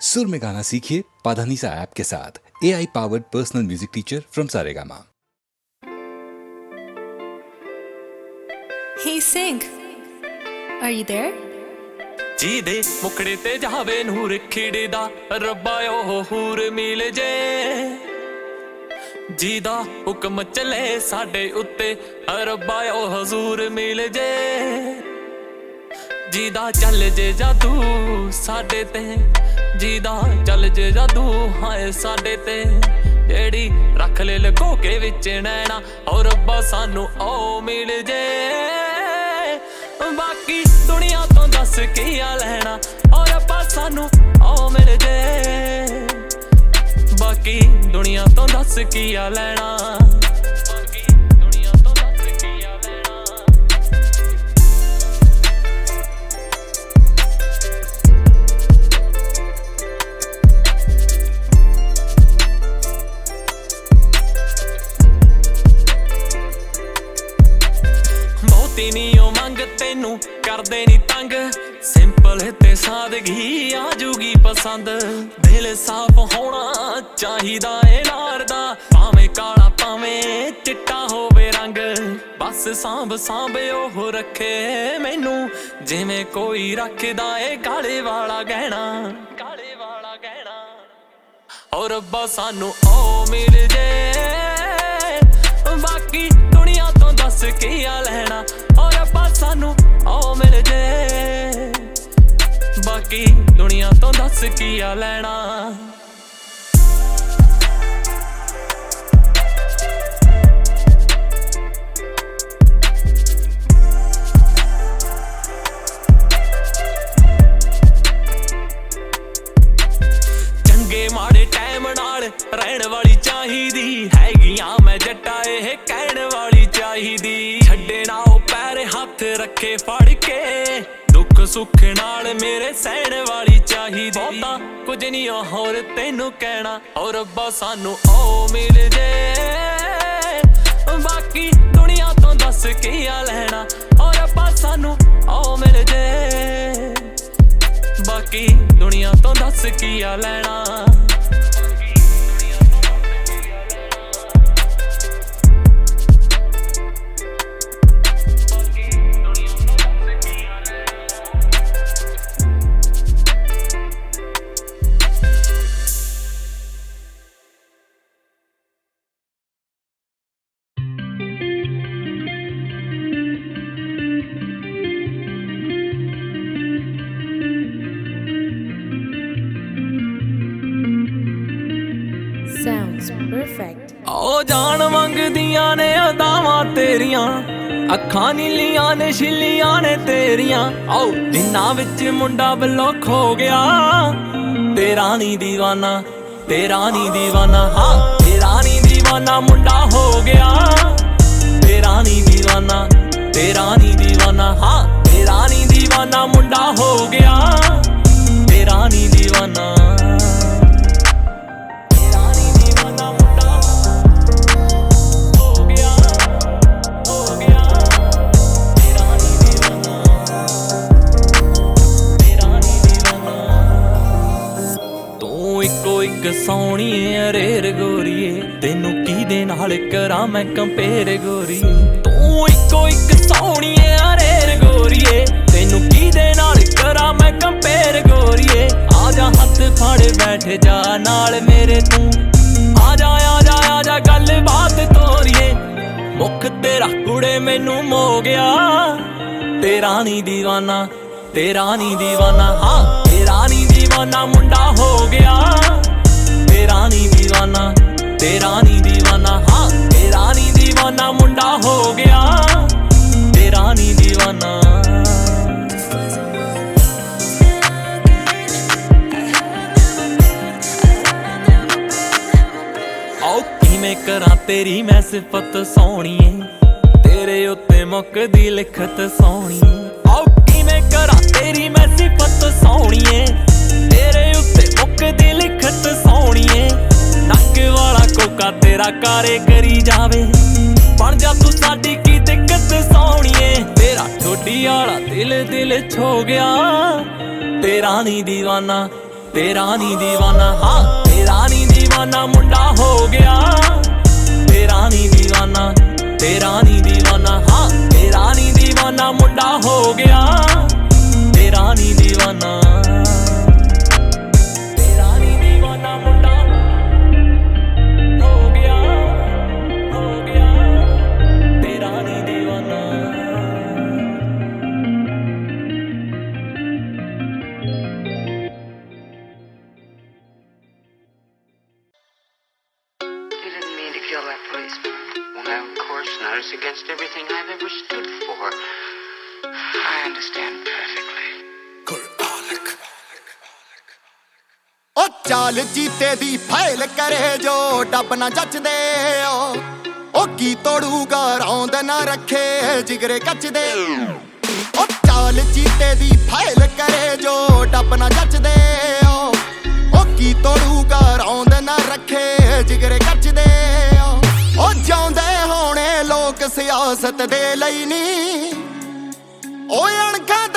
सुर में गाना सीखिए पाधानीसा ऐप के साथ A I powered personal music teacher from Saregama Hey Sync, are you there? ਜੀ ਦੇ ਮੁਕੜੇ ਤੇ ਜਾਵੇ ਨੂਰ ਖਿੜਦਾ ਰੱਬਾ ਉਹ ਹੂਰ ਮਿਲ ਜੇ ਜੀ ਦਾ ਹੁਕਮ ਚੱਲੇ ਸਾਡੇ ਉੱਤੇ ਰੱਬਾ ਉਹ ਹਜ਼ੂਰ ਮਿਲ ਜੇ ਜੀ ਦਾ ਚੱਲ ਜੇ ਜਾਦੂ ਸਾਡੇ ਤੇ ਜੀ ਦਾ ਚੱਲ ਜੇ ਜਾਦੂ, ਹਾਏ ਸਾਡੇ ਤੇ। ਜਿਹੜੀ ਰੱਖ ਲੈ ਲਕੋ ਕੇ ਵਿੱਚ ਨੈਣਾ ਔਰ ਰੱਬਾ ਸਾਨੂੰ ਉਹ ਮਿਲ ਜੇ। ਬਾਕੀ ਦੁਨੀਆ ਤੋਂ ਦੱਸ ਕੀ ਆ ਲੈਣਾ ਔਰ ਆਪਾਂ ਸਾਨੂੰ ਆਓ ਮਿਲ ਜੇ। ਬਾਕੀ ਦੁਨੀਆ ਤੋਂ ਦੱਸ ਕੀ ਆ ਲੈਣਾ। ਤੈਨੂੰ ਕਰਦੇ ਨਹੀਂ ਤੰਗ। ਸਿੰਪਲ ਤੇ ਸਾਦਗੀ ਆ ਜੂਗੀ ਪਸੰਦ। ਦਿਲ ਸਾਫ਼ ਹੋਣਾ ਚਾਹੀਦਾ ਏ ਨਾਰ ਦਾ। ਭਾਵੇਂ ਕਾਲਾ, ਭਾਵੇਂ ਚਿੱਟਾ ਹੋਵੇ ਰੰਗ। ਬਸ ਸਾਂਭ ਸਾਂਭ ਉਹ ਰੱਖੇ ਮੈਨੂੰ। ਜਿਵੇਂ ਕੋਈ ਰੱਖਦਾ ਏ ਕਾਲੇ ਵਾਲਾ ਗਹਿਣਾ। ਕਾਲੇ ਵਾਲਾ ਗਹਿਣਾ। ਔਰ ਰੱਬਾ ਸਾਨੂੰ ਉਹ ਮਿਲ ਜੇ। ਬਾਕੀ ਦੁਨੀਆ ਤੋਂ ਦੱਸ ਕੀ ਆ ਲੈਣਾ। ਸਾਨੂੰ ਮਿਲ ਜੇ। ਬਾਕੀ ਦੁਨੀਆ ਤੋਂ ਦੱਸ ਕੀ ਆ ਲੈਣਾ। ਕੁਝ ਨਹੀਂ ਹੋਰ ਤੈਨੂੰ ਕਹਿਣਾ ਔਰ ਰੱਬਾ ਸਾਨੂੰ ਓ ਮਿਲ ਜੇ। ਬਾਕੀ ਦੁਨੀਆ ਤੋਂ ਦੱਸ ਕੀ ਆ ਲੈਣਾ ਔਰ ਰੱਬਾ ਸਾਨੂੰ ਓ ਮਿਲ ਜੇ। ਬਾਕੀ ਦੁਨੀਆ ਤੋਂ ਦੱਸ ਕੀ ਆ ਲੈਣਾ। Sounds perfect. ਉਹ ਜਾਣ ਮੰਗਦੀਆਂ ਨੇ ਅਦਾਵਾਂ ਤੇਰੀਆਂ, ਅੱਖਾਂ ਨੀਲੀਆਂ ਨੇ ਛਿੱਲੀਆਂ ਨੇ ਤੇਰੀਆਂ। ਆਓ, ਜਿੰਨਾ ਵਿੱਚ ਮੁੰਡਾ ਵੱਲੋਂ ਖੋ ਗਿਆ, ਤੇਰਾ ਨੀ ਦੀਵਾਨਾ, ਤੇਰਾ ਨੀ ਦੀਵਾਨਾ। ਹਾਂ, ਤੇਰਾ ਨੀ ਦੀਵਾਨਾ, ਮੁੰਡਾ ਹੋ ਗਿਆ, ਤੇਰਾ ਨੀ ਦੀਵਾਨਾ, ਤੇਰਾ ਨੀ ਦੀਵਾਨਾ। ਹਾਂ, ਤੇਰਾ ਨੀ ਦੀਵਾਨਾ, ਮੁੰਡਾ ਹੋ ਗਿਆ, ਤੇਰਾ ਨੀ ਦੀਵਾਨਾ। ਸੋਹਣੀਏ ਰੇਰ ਗੋਰੀਏ, ਤੈਨੂੰ ਕਿਹਦੇ ਨਾਲ ਕਰਾਂ ਮੈਂ ਕੰਪੇਅਰ ਗੋਰੀਏ ਤੂੰ ਇੱਕੋ ਇੱਕ ਸੋਹਣੀਏ ਰੇਰ ਗੋਰੀਏ, ਤੈਨੂੰ ਕਿਹਦੇ ਨਾਲ ਕਰਾਂ ਮੈਂ ਕੰਪੇਅਰ ਗੋਰੀਏ। ਆ ਜਾ ਹੱਥ ਫੜ ਬੈਠ ਜਾ ਨਾਲ ਮੇਰੇ ਤੂੰ। ਆ ਜਾ ਆ ਜਾ ਆ ਜਾ ਗੱਲ ਬਾਤ ਤੋਰੀਏ। ਮੁੱਖ ਤੇਰਾ ਕੁੜੇ ਮੈਨੂੰ ਮੋ ਗਿਆ ਤੇਰਾ ਨੀ ਦੀਵਾਨਾ, ਤੇਰਾ ਨੀ ਦੀਵਾਨਾ, ਹਾਂ, ਤੇਰਾ ਨੀ ਦੀਵਾਨਾ ਮੁੰਡਾ ਹੋ ਗਿਆ। ਤੇਰਾ ਨੀ ਦੀਵਾਨਾ, ਤੇਰਾ ਨੀ ਦੀਵਾਨਾ, ਹਾਂ, ਤੇਰਾ ਨੀ ਦੀਵਾਨਾ, ਮੁੰਡਾ ਹੋ ਗਿਆ। ਤੇਰਾ ਨੀ ਦੀਵਾਨਾ। ਕਿਵੇਂ ਕਰਾਂ ਤੇਰੀ ਮੈਂ ਸਿਫਤ ਸੋਹਣੀਏ? ਤੇਰੇ ਉੱਤੇ ਮੁੱਕਦੀ ਲਿਖਤ ਸੋਹਣੀਏ ਆਓ, ਕਿਵੇਂ ਕਰਾਂ ਤੇਰੀ ਮੈਂ ਸਿਫਤ ਸੋਹਣੀਏ? ਇੱਕ ਦੀ ਲਿਖਤ ਸੋਹਣੀਏ ਨੱਕ ਵਾਲਾ ਕੋਕਾ ਤੇਰਾ ਕਾਰੇ ਕਰੀ ਜਾਵੇ। ਬਣ ਜਾ ਤੂੰ ਸਾਡੀ ਕੀ ਦਿੱਕਤ ਸੋਹਣੀਏ ਤੇਰਾ ਛੋਟੀ ਵਾਲਾ ਦਿਲ ਦਿਲ ਛੋ ਗਿਆ। ਤੇਰਾ ਨਹੀਂ دیਵਾਨਾ ਤੇਰਾ ਨਹੀਂ دیਵਾਨਾ ਹਾਂ, ਤੇਰਾ ਨਹੀਂ دیਵਾਨਾ ਮੁੰਡਾ ਹੋ ਗਿਆ। ਤੇਰਾ ਨਹੀਂ دیਵਾਨਾ ਤੇਰਾ ਨਹੀਂ دیਵਾਨਾ ਹਾਂ, ਤੇਰਾ ਨਹੀਂ دیਵਾਨਾ ਮੁੰਡਾ ਹੋ ਗਿਆ। ਤੇਰਾ ਨਹੀਂ دیਵਾਨਾ ਉਹ ਜੀਤੇ ਦੀ ਫਾਈਲ ਕਰੇ ਜੋ ਡੱਬ ਨਾ ਜੱਜਦੇ ਓ। ਉਹ ਕੀ ਤੋੜੂਗਾ, ਰੌਂਦ ਨਾ ਰੱਖੇ, ਜਿਗਰੇ ਕੱਚਦੇ ਉਹ ਚਾਲ ਜੀਤੇ ਦੀ ਫਾਈਲ ਕਰੇ ਜੋ ਡੱਬ ਨਾ ਜੱਜਦੇ ਓ। ਉਹ ਕੀ ਤੋੜੂਗਾ, ਰੌਂਦ ਨਾ ਰੱਖੇ, ਜਿਗਰੇ ਕੱਚਦੇ ਓ। ਉਹ ਜਾਉਂਦੇ ਹੋਣੇ ਲੋਕ ਸਿਆਸਤ ਦੇ ਲਈ ਨਹੀਂ ਓਏ ਅਣਖਾਂ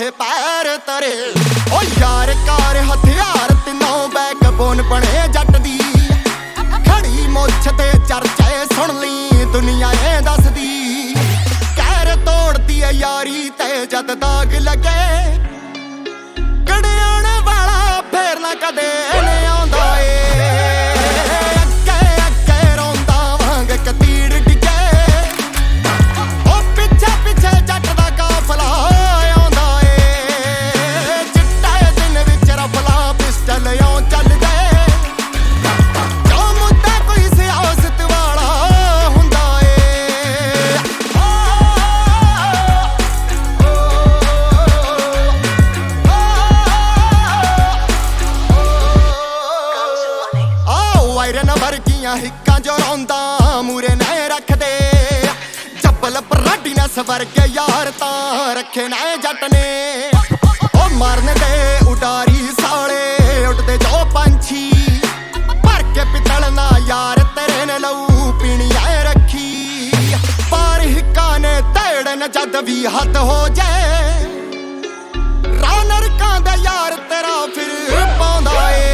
ਬਾਵਾ ਪੈਰ ਤਰੇ। ਉਹ ਯਾਰ ਕਾਰ ਹਥਿਆਰ ਤਿੰਨੋਂ ਬੈਕਬੋਨ ਬਣੇ ਜੱਟ ਦੀ। ਖੜੀ ਮੁੱਛ ਤੇ ਚਰਚੇ ਸੁਣ ਲਈ, ਦੁਨੀਆ ਇਹ ਦੱਸਦੀ। ਕਹਿਰ ਤੋੜਦੀ ਏ ਯਾਰੀ ਤੇ ਜਦ ਦਾਗ ਲੱਗੇ। ਪਰਾਡੀ ਨਾ ਯਾਰ ਤਾਂ ਰੱਖੇ ਨਾ ਜੱਟ ਨੇ। ਉਹ ਮਰਨ ਦੇ ਉਡਾਰੀ ਸਾਲੇ, ਉੱਡਦੇ ਜੋ ਪੰਛੀ। ਭਰ ਕੇ ਪਿੱਤਲ ਨਾ ਯਾਰ ਤੇਰੇ ਨੇ ਲਊ, ਪੀਣੀ ਐ ਰੱਖੀ। ਪਾਰ ਹਿੱਕਾਂ ਨੇ ਤੇੜਨ ਜਦ ਵੀ ਹੱਦ ਹੋ ਜਾਏ ਰਾਨਰ ਕਾਂਦਾ ਯਾਰ ਤੇਰਾ ਫਿਰ ਪਾਉਂਦਾ ਏ।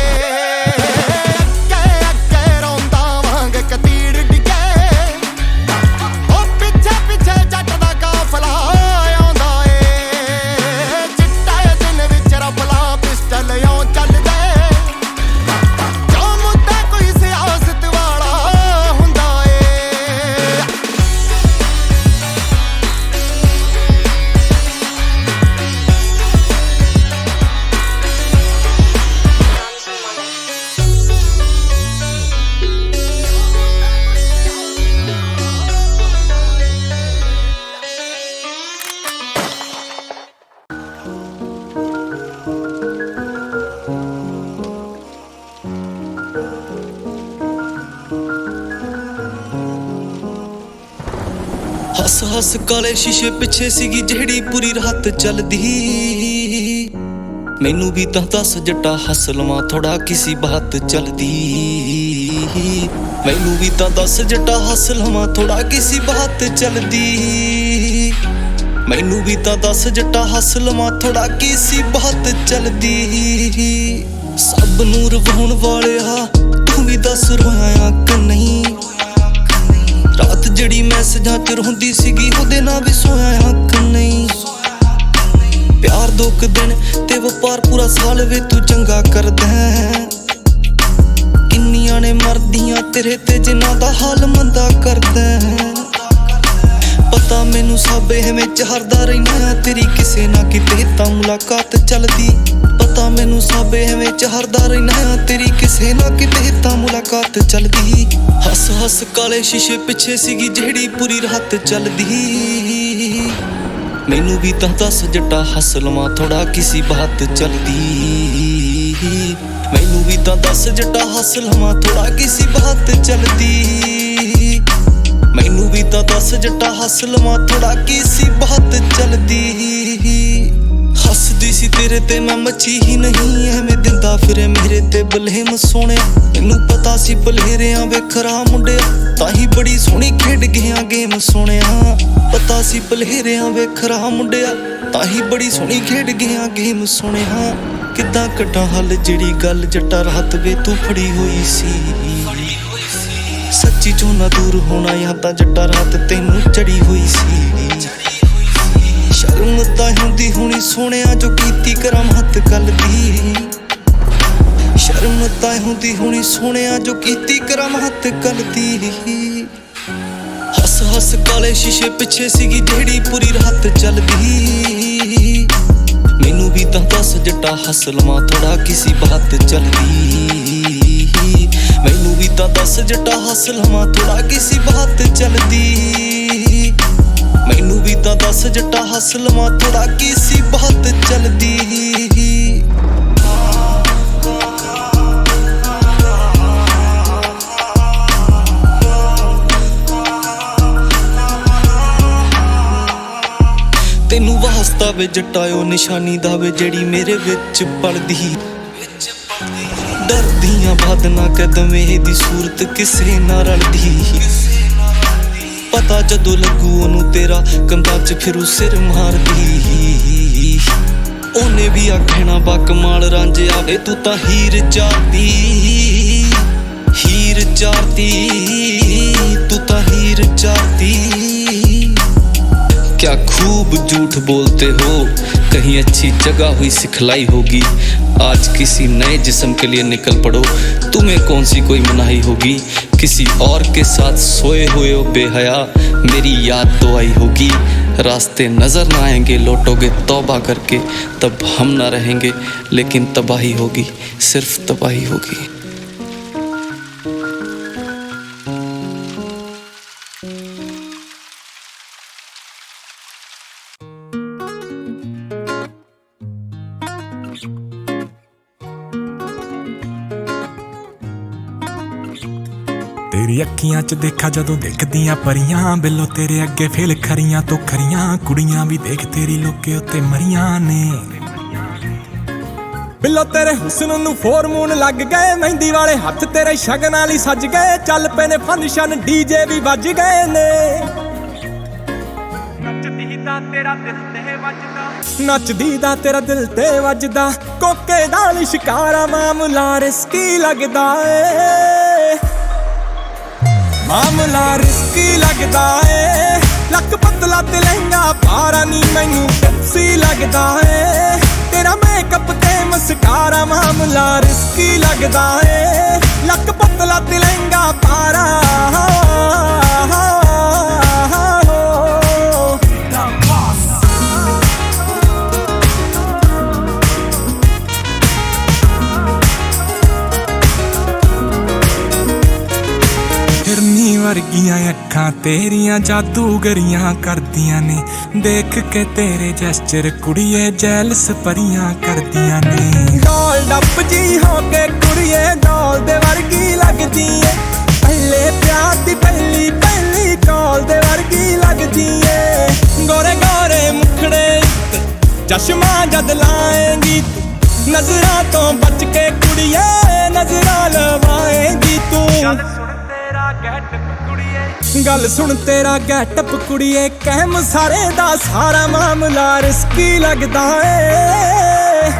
ਹੱਸ ਹੱਸ ਕਾਲੇ ਸ਼ੀਸ਼ੇ ਪਿੱਛੇ ਸੀਗੀ ਜਿਹੜੀ ਪੂਰੀ ਰਾਤ ਚੱਲਦੀ। ਮੈਨੂੰ ਵੀ ਤਾਂ ਦੱਸ ਜੱਟਾ ਹੱਸ ਲਵਾਂ ਥੋੜਾ ਕਿਸੀ ਬਾਤ ਚੱਲਦੀ। ਮੈਨੂੰ ਵੀ ਤਾਂ ਦੱਸ ਜੱਟਾ ਹੱਸ ਲਵਾਂ ਥੋੜਾ ਕਿਸੀ ਬਾਤ ਚੱਲਦੀ। ਮੈਨੂੰ ਵੀ ਤਾਂ ਦੱਸ ਜੱਟਾ ਹੱਸ ਲਵਾਂ ਥੋੜਾ ਕਿਸੀ ਬਾਤ ਚੱਲਦੀ। ਸਭ ਨੂੰ ਰਵਾਉਣ ਵਾਲਿਆ, ਤੂੰ ਵੀ ਦੱਸ ਰੋਇਆ ਕਿ ਨਹੀਂ? ਜਿਹੜੀ ਮੈਸੇਜਾਂ ਚ ਰੋਂਦੀ ਸੀਗੀ, ਉਹਦੇ ਨਾਲ ਵੀ ਸੋਇਆ ਹੱਕ ਨਹੀਂ। ਪਿਆਰ ਦੋ ਕੁ ਦਿਨ ਤੇ ਵਪਾਰ ਪੂਰਾ ਸਾਲ ਵੇ ਤੂੰ ਚੰਗਾ ਕਰਦਾ ਕਿੰਨੀਆਂ ਨੇ ਮਰਦੀਆਂ ਤੇਰੇ ਤੇ, ਜਿਨ੍ਹਾਂ ਦਾ ਹਾਲ ਮੰਦਾ ਕਰਦਾ ਹੈ। ਪਤਾ ਮੈਨੂੰ ਸਭ, ਐਵੇਂ ਚਾਰਦਾ ਰਹਿਣਾ ਤੇਰੀ ਕਿਸੇ ਨਾ ਕਿਤੇ ਤਾਂ ਮੁਲਾਕਾਤ ਚੱਲਦੀ। ਪਤਾ ਮੈਨੂੰ ਸਭ ਐਵੇਂ ਚਾਰਦਾ ਰਹਿਣਾ ਤੇਰੀ ਕਿਸੇ ਨਾ ਕਿਤੇ ਤਾਂ ਮੁਲਾਕਾਤ ਚੱਲਦੀ। ਹੱਸ ਹੱਸ ਕਾਲੇ ਸ਼ੀਸ਼ੇ ਪਿੱਛੇ ਸੀਗੀ ਜਿਹੜੀ ਪੂਰੀ ਰਾਤ ਚੱਲਦੀ। ਮੈਨੂੰ ਵੀ ਤਾਂ ਦੱਸ ਜੱਟਾ ਹੱਸ ਲਵਾਂ ਥੋੜਾ ਕਿਸੇ ਬਾਤ ਚੱਲਦੀ। ਮੈਨੂੰ ਵੀ ਤਾਂ ਦੱਸ ਜੱਟਾ ਹੱਸ ਲਵਾਂ ਥੋੜਾ ਕਿਸੇ ਬਾਤ ਚੱਲਦੀ। ਮੈਨੂੰ ਵੀ ਤਾਂ ਦੱਸ ਜੱਟਾ ਹੱਸ ਲਵਾਂ ਥੋੜਾ ਕਿਸੇ ਬਾਤ ਚੱਲਦੀ। ਹੱਸਦੀ ਸੀ, ਤੇਰੇ ਤੇ ਮੈਂ ਮੱਛੀ ਹੀ ਨਹੀਂ, ਐਵੇਂ ਦਿੰਦਾ ਫਿਰੇ ਮੇਰੇ ਤੇ ਬਲੇਮ ਸੋਹਣਿਆ ਮੈਨੂੰ ਪਤਾ ਸੀ ਬਲੇਰਿਆਂ ਵੇਖਰਾ ਮੁੰਡਿਆ ਤਾਂ ਹੀ ਬੜੀ ਸੋਹਣੀ ਖੇਡ ਗਿਆ ਗੇਮ ਸੋਹਣਿਆ ਪਤਾ ਸੀ ਬਲੇਰਿਆਂ ਵੇਖਰਾ ਮੁੰਡਿਆ ਤਾਂ ਹੀ ਬੜੀ ਸੋਹਣੀ ਖੇਡ ਗਿਆ ਗੇਮ ਸੋਹਣਿਆ ਕਿੱਦਾਂ ਕੱਟਾਂ ਹੱਲ ਜਿਹੜੀ ਗੱਲ, ਜੱਟਾ ਰਾਤ ਵੇ ਤੂੰ ਫੜੀ ਹੋਈ ਸੀ। ਸੱਚੀ ਚੋਂ ਨਾ ਦੂਰ ਹੋਣਾ ਜਾਂ ਤਾਂ ਜੱਟਾ ਰਾਤ ਤੈਨੂੰ ਚੜੀ ਸੋਹਣਿਆ ਜੋ ਕੀਤੀ ਕਰਮ ਹੱਥ ਗੱਲ ਦੀ। ਸ਼ਰਮ ਤਾਂ ਹੁੰਦੀ ਹੁਣੀ ਸੋਹਣਿਆ ਜੋ ਕੀਤੀ ਕਰਮ ਹੱਥ ਗੱਲ ਦੀ। ਹੱਸ ਹੱਸ ਕਾਲੇ ਸ਼ੀਸ਼ੇ ਪਿੱਛੇ ਸੀਗੀ ਜਿਹੜੀ ਪੂਰੀ ਰਾਤ ਚੱਲਦੀ। ਮੈਨੂੰ ਵੀ ਤਾਂ ਦੱਸ ਜੱਟਾ ਹੱਸ ਲਵਾਂ ਥੋੜਾ ਕਿਸੇ ਬਾਤ ਚੱਲਦੀ। ਮੈਨੂੰ ਵੀ ਤਾਂ ਦੱਸ ਜੱਟਾ ਹੱਸ ਲਵਾਂ ਥੋੜਾ ਕਿਸੇ ਬਾਤ ਚੱਲਦੀ। ਮੈਨੂੰ ਵੀ ਤਾਂ ਜੱਟਾ ਹੱਸ ਲਵਾਂ ਥੋੜਾ ਕਿਸੇ ਬਾਤ ਚੱਲਦੀ ਤੈਨੂੰ ਵਾਸਤਾ ਵੇ ਜਟਾਇਓ ਨਿਸ਼ਾਨੀ ਦਾ ਵੇ ਜਿਹੜੀ ਮੇਰੇ ਵਿੱਚ ਪੜਦੀ ਡਰਦੀਆਂ ਬਾਦਨਾ ਕਦਮੇ ਦੀ ਸੂਰਤ ਕਿਸੇ ਨਾਲ ਰਲਦੀ। ਪਤਾ ਜਦੋਂ ਲੱਗੂ ਉਹਨੂੰ ਤੇਰਾ ਕੰਧਾਂ 'ਚ ਫਿਰੂ ਸਿਰ ਮਾਰਦੀ ਉਹਨੇ ਵੀ ਆਖਣਾ ਬਾ ਕਮਾਲ ਰਾਂਝਿਆ ਵੇ ਤੂੰ ਤਾਂ ਹੀਰ ਚਾਹਤੀ ਹੀਰ ਚਾਹਤੀ ਤੂੰ ਤਾਂ ਹੀਰ ਚਾਹਤੀ क्या खूब झूठ बोलते हो कहीं अच्छी जगह हुई सिखलाई होगी आज किसी नए जिस्म के लिए निकल पड़ो तुम्हें कौन सी कोई मनाही होगी किसी और के साथ सोए हुए हो बेहया। मेरी याद तो आई होगी। रास्ते नज़र ना आएँगे, लौटोगे तौबा करके। तब हम ना रहेंगे, लेकिन तबाही होगी, सिर्फ़ तबाही होगी। ਤੇਰੀ ਅੱਖੀਆਂ 'ਚ ਦੇਖਾ ਜਦੋਂ ਦੇਖਦੀਆਂ ਪਰੀਆਂ ਬਿੱਲੋ ਤੇਰੇ ਅੱਗੇ ਫੇਲ ਖਰੀਆਂ ਤੋਂ ਖਰੀਆਂ ਕੁੜੀਆਂ ਵੀ ਦੇਖ ਤੇਰੀ ਲੋਕੇ ਉੱਤੇ ਮਰੀਆਂ ਨੇ। ਬਿੱਲੋ ਤੇਰੇ ਹੁਸਨ ਨੂੰ ਫੋਰਮੂਨ ਲੱਗ ਗਏ ਮਹਿੰਦੀ ਵਾਲੇ ਹੱਥ ਤੇਰੇ ਸ਼ਗਨ ਵਾਲੀ ਸੱਜ ਗਏ ਚੱਲ ਪਏ ਨੇ ਫੰਕਸ਼ਨ ਡੀਜੇ ਵੀ ਵੱਜ ਗਏ ਨੇ। ਨੱਚਦੀ ਦਾ ਤੇਰਾ ਦਿਲ ਤੇ ਵੱਜਦਾ। ਨੱਚਦੀ ਦਾ ਤੇਰਾ ਦਿਲ ਤੇ ਵੱਜਦਾ ਕੋਕੇ ਨਾਲ ਸ਼ਿਕਾਰਾ ਮਾਮਲਾ ਰਿਸਕੀ ਲੱਗਦਾ ਏ। ਮਾਮਲਾ ਰਿਸਕੀ ਲੱਗਦਾ ਏ। ਲੱਕ ਪਤਲਾ ਤੇ ਲਹਿੰਗਾ ਪਾਰਾ ਨੀ ਮੈਨੂੰ ਟੈਕਸੀ ਲੱਗਦਾ ਏ। ਤੇਰਾ ਮੇਕਅਪ ਤੇ ਮਸਕਾਰਾ ਮਾਮਲਾ ਰਿਸਕੀ ਲੱਗਦਾ ਏ। ਲੱਕ ਪਤਲਾ ਤੇ ਲਹਿੰਗਾ ਪਾਰਾ ਵਰਗੀਆਂ ਅੱਖਾਂ ਤੇਰੀਆਂ ਜਾਦੂਗਰੀਆਂ ਕਰਦੀਆਂ ਨੇ। ਦੇਖ ਕੇ ਤੇਰੇ ਜੈਸਚਰ ਕੁੜੀਏ ਜੈਲਸ ਪਰੀਆਂ ਕਰਦੀਆਂ ਨੇ। ਡੋਲ ਡੱਪ ਜੀ ਹੋ ਕੇ ਕੁੜੀਏ ਡੋਲ ਦੇ ਵਰਗੀ ਲੱਗਦੀ ਏ। ਪਹਿਲੇ ਪਿਆਰ ਦੀ ਪਹਿਲੀ ਪਹਿਲੀ ਕਾਲ ਦੇ ਵਰਗੀ ਲੱਗਦੀ ਏ। ਗੋਰੇ ਗੋਰੇ ਮੁਖੜੇ ਚਸ਼ਮਾ ਜਦ ਲਾਏਂਗੀ ਨਜ਼ਰਾਂ ਤੋਂ ਬਚ ਕੇ ਕੁੜੀਏ ਨਜ਼ਰਾਂ ਲਵਾਏਂਗੀ ਤੂੰ। ਗੱਲ ਸੁਣ ਤੇਰਾ ਗੈਟਅਪ ਕੁੜੀਏ, ਕਹਿਮ ਸਾਰੇ ਦਾ ਸਾਰਾ ਮਾਮਲਾ ਰਿਸਕੀ ਲੱਗਦਾ ਏ।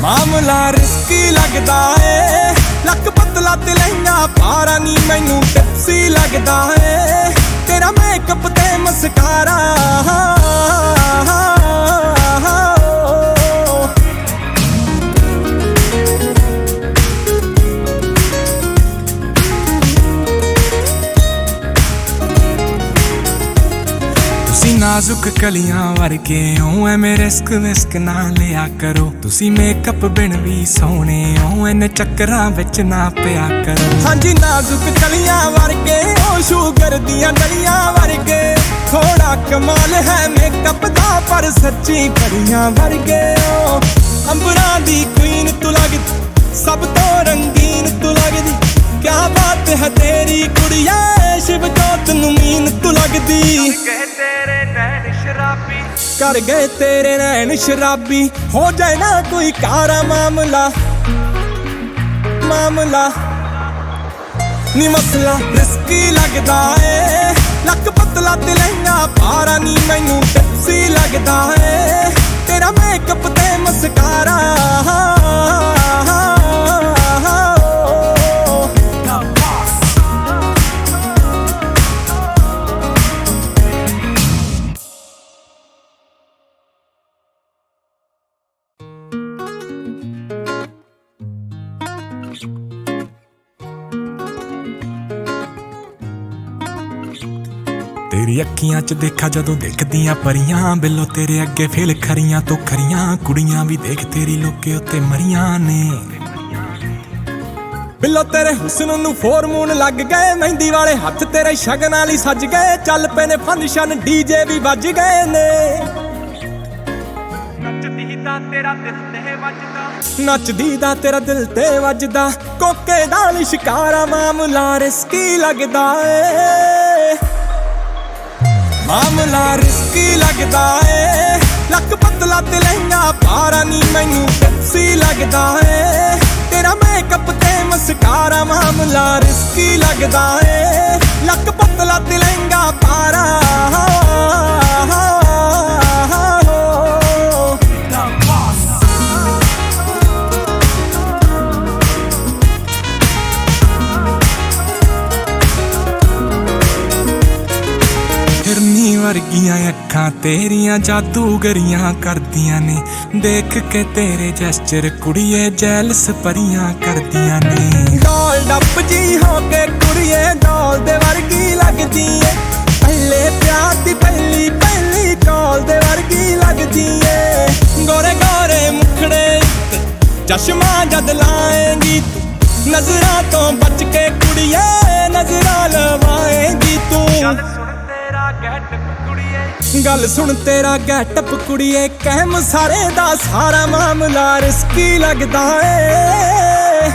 ਮਾਮਲਾ ਰਿਸਕੀ ਲੱਗਦਾ ਏ। ਲੱਕ ਪਤਲਾ ਤੇ ਲਹਿੰਗਾ ਪਾਰਾ ਨੀ, ਮੈਨੂੰ ਟੈਕਸੀ ਲੱਗਦਾ ਏ। ਤੇਰਾ ਮੇਕਅਪ ਤੇ ਮਸਕਾਰਾ। ਨਾਜ਼ੁਕ ਕਲੀਆਂ ਵਰਗੇ ਓ ਐਵੇਂ ਰਿਸਕ ਵਿਸਕ ਨਾ ਲਿਆ ਕਰੋ। ਤੁਸੀਂ ਮੇਕਅਪ ਬਿਨ ਵੀ ਸੋਹਣੇ ਹੋ, ਐਨ ਚੱਕਰਾਂ ਵਿੱਚ ਨਾ ਪਿਆ ਕਰੋ। ਹਾਂਜੀ, ਨਾਜ਼ੁਕ ਕਲੀਆਂ ਵਰਗੇ ਹੋ, ਸ਼ੂਗਰ ਦੀਆਂ ਡਲੀਆਂ ਵਰਗੇ। ਥੋੜਾ ਕਮਾਲ ਹੈ ਮੇਕਅਪ ਦਾ, ਪਰ ਸੱਚੀ ਪਰੀਆਂ ਵਰਗੇ ਓ ਅੰਬਰਾਂ ਦੀ ਕੁਈਨ ਤੂੰ ਲੱਗਦੀ ਸਭ ਤੋਂ ਰੰਗੀਨ ਤੂੰ ਲੱਗਦੀ ਕਿਆ ਬਾਤ ਹੈ ਤੇਰੀ ਕੁੜੀਏ, ਸ਼ਿਵ ਜੋਤ ਨੂੰ ਮੀਨ ਤੂੰ ਲੱਗਦੀ। ਕਰ ਗਏ ਤੇਰੇ ਨੈਣ ਸ਼ਰਾਬੀ, ਹੋ ਜਾਏ ਨਾ ਕੋਈ ਕਾਰਾ ਮਾਮਲਾ। ਮਾਮਲਾ। ਨੀ ਮਸਲਾ ਰਿਸਕੀ ਲੱਗਦਾ ਏ। ਲੱਕ ਪਤਲਾ ਤੇ ਲਹਿੰਗਾ ਪਾਰਾ ਨੀ, ਮੈਨੂੰ ਟੈਕਸੀ ਲੱਗਦਾ ਏ। ਤੇਰਾ ਮੇਕਅਪ ਤੇ ਮਸਕਾਰਾ ਅੱਖੀਆਂ 'ਚ ਦੇਖਾ ਜਦੋਂ ਦੇਖਦੀਆਂ ਪਰੀਆਂ ਬਿੱਲੋ ਤੇਰੇ ਅੱਗੇ ਫੇਲ ਖਰੀਆਂ ਤੋਂ ਖਰੀਆਂ ਕੁੜੀਆਂ ਵੀ ਦੇਖ ਤੇਰੀ ਲੋਕੇ ਉੱਤੇ ਮਰੀਆਂ ਨੇ। ਬਿੱਲੋ ਤੇਰੇ ਹੁਸਨ ਨੂੰ ਫੋਰਮੂਨ ਲੱਗ ਗਏ ਮਹਿੰਦੀ ਵਾਲੇ ਹੱਥ ਤੇਰੇ ਸ਼ਗਨ ਵਾਲੀ ਸੱਜ ਗਏ ਚੱਲ ਪਏ ਨੇ ਫੰਕਸ਼ਨ ਡੀਜੇ ਵੀ ਵੱਜ ਗਏ ਨੇ। ਨੱਚਦੀ ਦਾ ਤੇਰਾ ਦਿਲ ਤੇ ਵੱਜਦਾ। ਨੱਚਦੀ ਦਾ ਤੇਰਾ ਦਿਲ ਤੇ ਵੱਜਦਾ ਕੋਕੇ ਦਾ ਲਿਸ਼ਕਾਰਾ ਮਾਮਲਾ ਰਿਸਕੀ ਲੱਗਦਾ ਏ। ਮਾਮਲਾ ਰਿਸਕੀ ਲੱਗਦਾ ਏ। ਲੱਕ ਪਤਲਾ ਤੇ ਲਹਿੰਗਾ ਪਾਰਾ ਨੀ ਮੈਨੂੰ ਟੈਕਸੀ ਲੱਗਦਾ ਏ। ਤੇਰਾ ਮੇਕਅਪ ਤੇ ਮਸਕਾਰਾ ਮਾਮਲਾ ਰਿਸਕੀ ਲੱਗਦਾ ਏ। ਲੱਕ ਪਤਲਾ ਤੇ ਲਹਿੰਗਾ ਪਾਰਾ ਵਰਗੀਆਂ ਅੱਖਾਂ ਤੇਰੀਆਂ ਜਾਦੂਗਰੀਆਂ ਕਰਦੀਆਂ ਨੇ। ਦੇਖ ਕੇ ਤੇਰੇ ਜੈਸਚਰ ਕੁੜੀਏ ਜੈਲਸ ਪਰੀਆਂ ਕਰਦੀਆਂ ਨੇ। ਡੋਲ ਡੱਪ ਜੀ ਹੋ ਕੇ ਕੁੜੀਏ ਡੋਲ ਦੇ ਵਰਗੀ ਲੱਗਦੀ ਏ। ਪਹਿਲੇ ਪਿਆਰ ਦੀ ਪਹਿਲੀ ਪਹਿਲੀ ਕਾਲ ਦੇ ਵਰਗੀ ਲੱਗਦੀ ਏ। ਗੋਰੇ ਗੋਰੇ ਮੁਖੜੇ ਚਸ਼ਮਾ ਜਦ ਲਾਏਂਗੀ ਤੂੰ ਨਜ਼ਰਾਂ ਤੋਂ ਬਚ ਕੇ ਕੁੜੀਏ ਨਜ਼ਰਾਂ ਲਵਾਏਂਗੀ ਤੂੰ। ਗੱਲ ਸੁਣ ਤੇਰਾ ਗੈਟਅਪ ਕੁੜੀਏ, ਕਹਿਮ ਸਾਰੇ ਦਾ ਸਾਰਾ ਮਾਮਲਾ ਰਿਸਕੀ ਲੱਗਦਾ ਏ।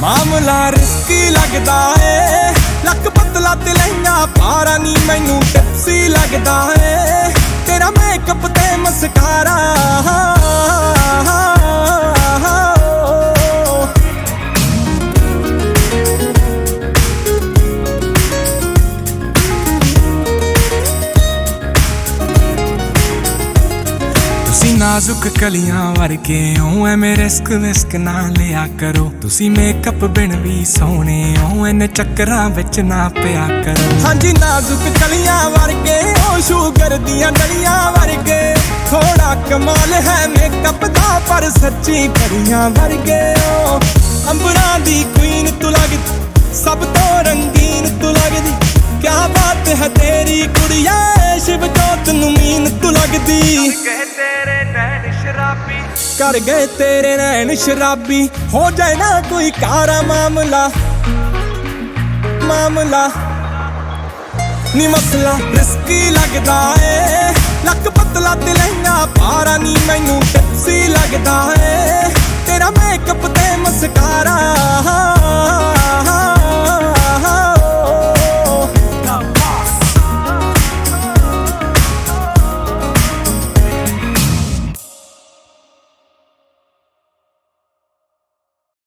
ਮਾਮਲਾ ਰਿਸਕੀ ਲੱਗਦਾ ਏ। ਲੱਕ ਪਤਲਾ ਤੇ ਲਹਿੰਗਾ ਪਾਰਾ ਨੀ ਮੈਨੂੰ ਟੈਕਸੀ ਲੱਗਦਾ ਏ। ਤੇਰਾ ਮੇਕਅਪ ਤੇ ਮਸਕਾਰਾ। ਨਾਜ਼ੁਕ ਕਲੀਆਂ ਵਰਗੇ ਹੋ ਐਵੇਂ ਰਿਸਕ ਵਿਸਕ ਨਾ ਲਿਆ ਕਰੋ। ਤੁਸੀਂ ਮੇਕਅਪ ਬਿਨ ਵੀ ਸੋਹਣੇ ਹੋ ਐਨ ਚੱਕਰਾਂ ਵਿੱਚ ਨਾ ਪਿਆ ਕਰੋ। ਹਾਂਜੀ, ਨਾਜ਼ੁਕ ਕਲੀਆਂ ਵਰਗੇ ਹੋ ਸ਼ੂਗਰ ਦੀਆਂ ਡਲੀਆਂ ਵਰਗੇ ਥੋੜਾ ਕਮਾਲ ਹੈ ਮੇਕਅਪ ਦਾ, ਪਰ ਸੱਚੀ ਪਰੀਆਂ ਵਰਗੇ ਓ ਅੰਬਰਾਂ ਦੀ ਕੁਈਨ ਤੂੰ ਲੱਗਦੀ ਸਭ ਤੋਂ ਰੰਗੀਨ ਤੂੰ ਲੱਗਦੀ ਕਿਆ ਬਾਤ ਹੈ ਤੇਰੀ ਕੁੜੀਏ ਸ਼ਿਵ ਜੋਤ ਨੂੰ ਮੀਨ ਲੱਗਦੀ। ਕਰ ਗਏ ਤੇਰੇ ਨੈਣ ਸ਼ਰਾਬੀ। ਹੋ ਜਾਏ ਨਾ ਕੋਈ ਕਾਰਾ ਮਾਮਲਾ। ਮਾਮਲਾ। ਨੀ ਮਸਲਾ ਰਿਸਕੀ ਲੱਗਦਾ ਏ। ਲੱਕ ਪਤਲਾ ਤੇ ਲਹਿੰਗਾ ਪਾਰਾ ਨੀ, ਮੈਨੂੰ ਟੈਕਸੀ ਲੱਗਦਾ ਏ। ਤੇਰਾ ਮੇਕਅਪ ਤੇ ਮਸਕਾਰਾ।